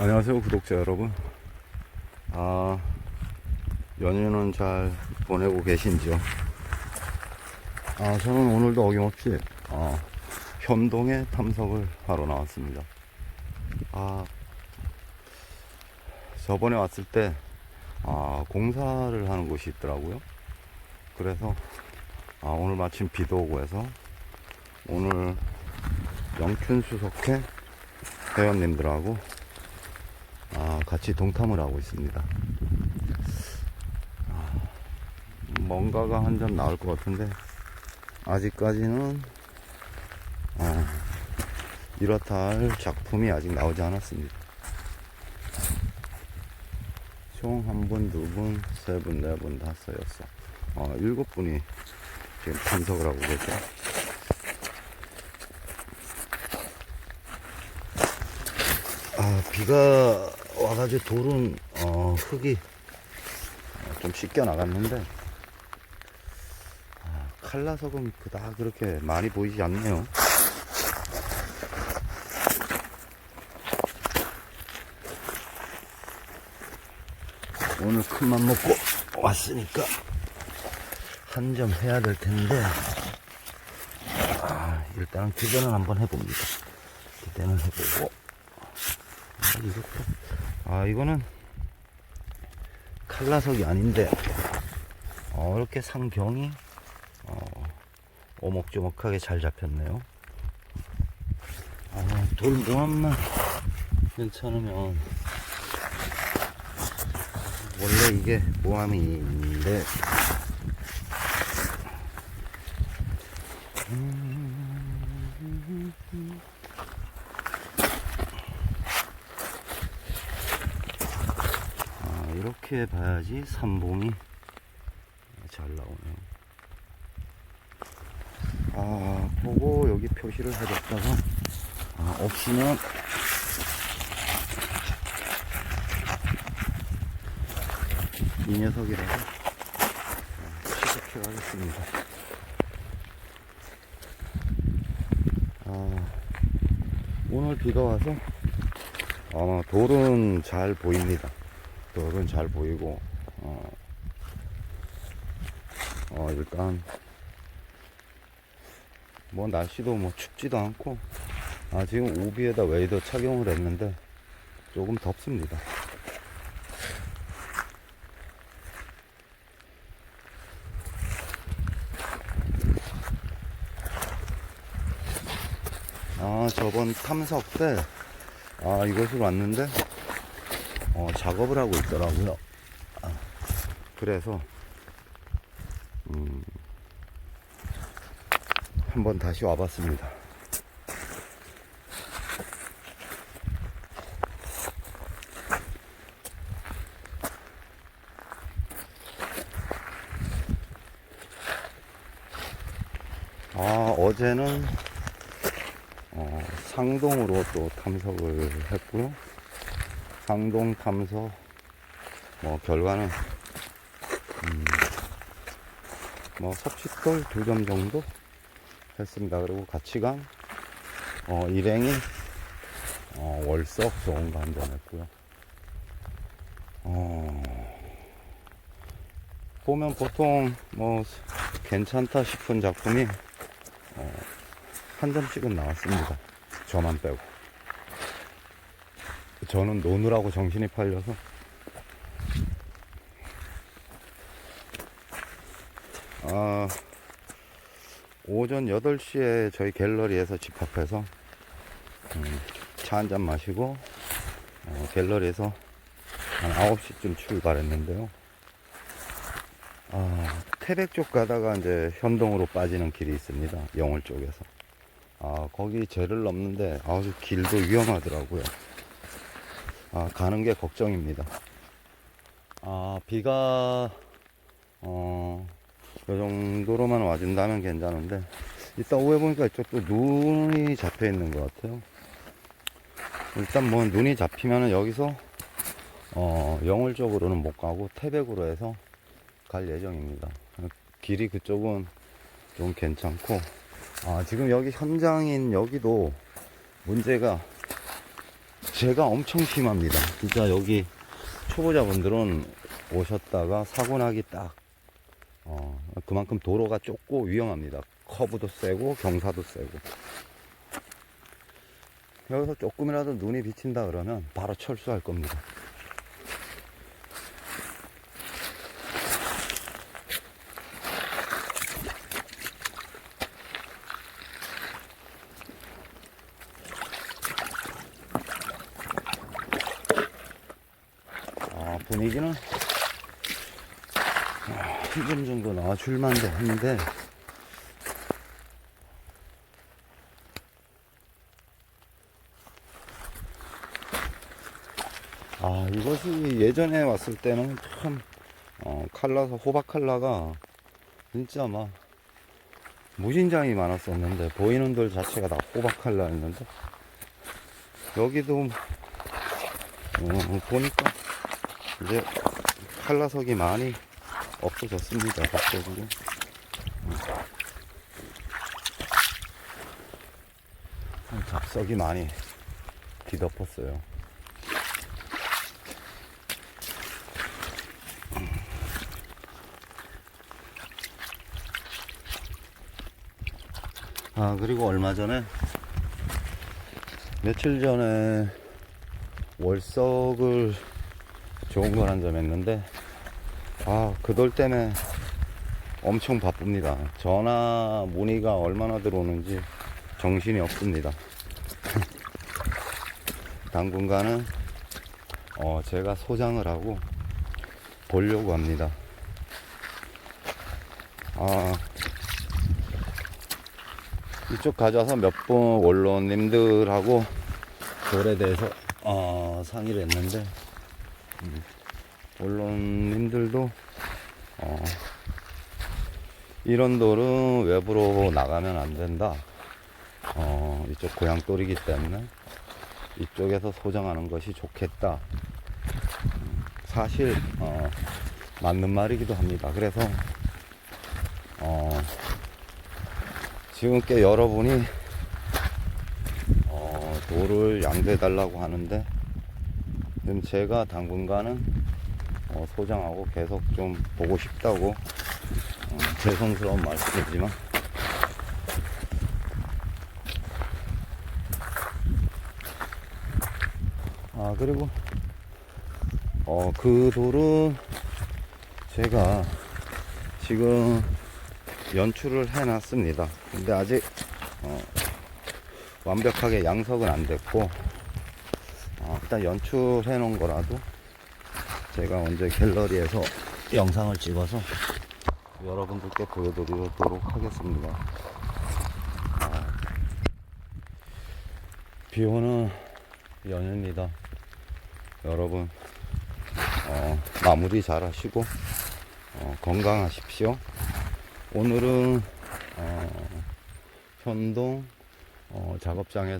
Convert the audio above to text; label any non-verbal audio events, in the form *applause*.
안녕하세요 구독자 여러분. 아 연휴는 잘 보내고 계신지요? 아 저는 오늘도 어김없이 아, 현동에 탐석을 하러 나왔습니다. 아 저번에 왔을 때 아, 공사를 하는 곳이 있더라고요. 그래서 아, 오늘 마침 비도 오고 해서 오늘 영춘수석회 회원님들하고 아, 같이 동탐을 하고 있습니다. 아, 뭔가가 한 점 나올 것 같은데, 아직까지는, 어, 이렇다 할 작품이 아직 나오지 않았습니다. 총 한 분, 두 분, 세 분, 네 분, 다섯, 여섯, 어, 일곱 분이 지금 참석을 하고 계죠. 아, 비가 와가지고 돌은, 어, 흙이 어, 좀 씻겨 나갔는데, 아, 칼라석은 그다 그렇게 많이 보이지 않네요. 오늘 큰맘 먹고 왔으니까 한 점 해야 될 텐데, 아, 일단은 기대는 한번 해봅니다. 기대는 해보고, 아, 이것도, 아, 이거는 칼라석이 아닌데, 어, 이렇게 상경이, 어, 오목조목하게 잘 잡혔네요. 아, 돌 모함만 괜찮으면, 원래 이게 모함인데, 아, 이렇게 봐야지 삼봉이 잘 나오네요. 아, 보고 여기 표시를 해뒀다가, 아, 없으면, 이 녀석이라도 취급해 가겠습니다. 아, 오늘 비가 와서 아마 돌은 잘 보입니다. 돌은 잘 보이고, 어, 어, 일단, 뭐, 날씨도 뭐 춥지도 않고, 아, 지금 우비에다 웨이더 착용을 했는데, 조금 덥습니다. 아, 저번 탐석 때, 아, 이것을 왔는데, 어, 작업을 하고 있더라고요. 아, 그래서, 음, 한번 다시 와봤습니다. 아, 어제는, 어, 상동으로 또 탐석을 했고요. 상동 탐석, 뭐, 결과는, 음, 뭐, 섭식돌 두 점 정도 했습니다. 그리고 가치관, 어, 일행이, 어, 월석 좋은 거 한 점 했고요. 어, 보면 보통, 뭐, 괜찮다 싶은 작품이, 어, 한 점씩은 나왔습니다. 저만 빼고. 저는 노느라고 정신이 팔려서. 아, 오전 8시에 저희 갤러리에서 집합해서, 음, 차 한 잔 마시고, 어, 갤러리에서 한 9시쯤 출발했는데요. 아, 태백 쪽 가다가 이제 현동으로 빠지는 길이 있습니다. 영월 쪽에서. 아, 거기 죄를 넘는데 아주 길도 위험하더라고요. 아, 가는 게 걱정입니다. 아, 비가, 어, 요 정도로만 와준다면 괜찮은데, 이따 오후에 보니까 이쪽도 눈이 잡혀 있는 것 같아요. 일단 뭐 눈이 잡히면은 여기서, 어, 영월 쪽으로는 못 가고 태백으로 해서 갈 예정입니다. 길이 그쪽은 좀 괜찮고, 아, 지금 여기 현장인 여기도 문제가 제가 엄청 심합니다. 진짜 여기 초보자분들은 오셨다가 사고 나기 딱, 어, 그만큼 도로가 좁고 위험합니다. 커브도 세고 경사도 세고. 여기서 조금이라도 눈이 비친다 그러면 바로 철수할 겁니다. 아, 분위기는 아, 한점 정도 나와줄 만도 한데. 아 이것이 예전에 왔을 때는 참 어, 칼라서 호박 칼라가 진짜 막 무진장이 많았었는데 보이는 돌 자체가 다 호박 칼라였는데 여기도 어, 보니까 이제 칼라석이 많이 없어졌습니다. 법적으로. 음, 잡석이 많이 뒤덮었어요. 아, 그리고 얼마 전에, 며칠 전에 월석을 좋은 걸 한 점 했는데, 아, 그돌 때문에 엄청 바쁩니다. 전화 문의가 얼마나 들어오는지 정신이 없습니다. *laughs* 당분간은, 어, 제가 소장을 하고 보려고 합니다. 아, 이쪽 가져와서 몇 분 원로님들하고 돌에 대해서 어, 상의를 했는데 음, 원로님들도 어, 이런 돌은 외부로 나가면 안 된다. 어, 이쪽 고향 돌이기 때문에 이쪽에서 소장하는 것이 좋겠다. 음, 사실 어, 맞는 말이기도 합니다. 그래서 어, 지금 꽤 여러분이 어, 돌을 양도해 달라고 하는데 지금 제가 당분간은 어, 소장하고 계속 좀 보고 싶다고 어, 죄송스러운 말씀이지만 아 그리고 어, 그 돌은 제가 지금 연출을 해 놨습니다. 근데 아직 어, 완벽하게 양석은 안 됐고 어, 일단 연출해 놓은 거라도 제가 언제 갤러리에서 영상을 찍어서 여러분들께 보여드리도록 하겠습니다. 아, 비 오는 연휴입니다. 여러분 어, 마무리 잘 하시고 어, 건강하십시오. 오늘은 어, 현동 어, 작업장에